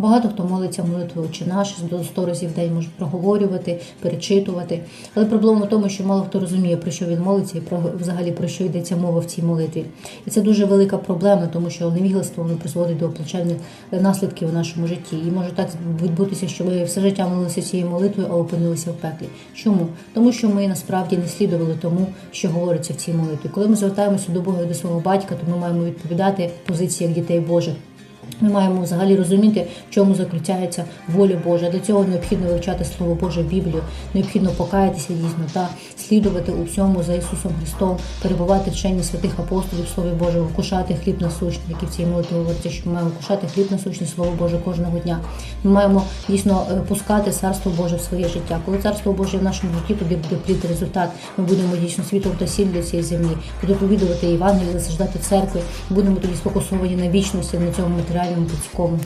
Багато хто молиться молитвою «Отче наш, до 100 разів день можуть проговорювати, перечитувати. Але проблема в тому, що мало хто розуміє, про що він молиться і про взагалі про що йдеться мова в цій молитві. І це дуже велика проблема, тому що невігластво воно призводить до плачевних наслідків у нашому житті. І може так відбутися, що ми все життя молилися цією молитвою, а опинилися в пеклі. Чому? Тому що ми насправді не слідували тому, що говориться в цій молитві. Коли ми звертаємося до Бога і до свого батька, то ми маємо відповідати позиції як дітей Божих. Ми маємо взагалі розуміти, в чому заключається воля Божа. Для цього необхідно вивчати Слово Боже Біблію, необхідно покаятися дійсно та слідувати у всьому за Ісусом Христом, перебувати в вченні святих апостолів, Слові Божому, вкушати хліб насущний, який в цій молитві говориться, що ми маємо вкушати хліб насущний, Слово Боже кожного дня. Ми маємо дійсно е, пускати Царство Боже в своє життя. Коли Царство Боже в нашому житті, тоді буде плід результат. Ми будемо дійсно світом та сіль для цієї землі, проповідувати Євангеліє, засаждати церкви, будемо тоді сфокусовані на вічності, на цьому матеріальному людському.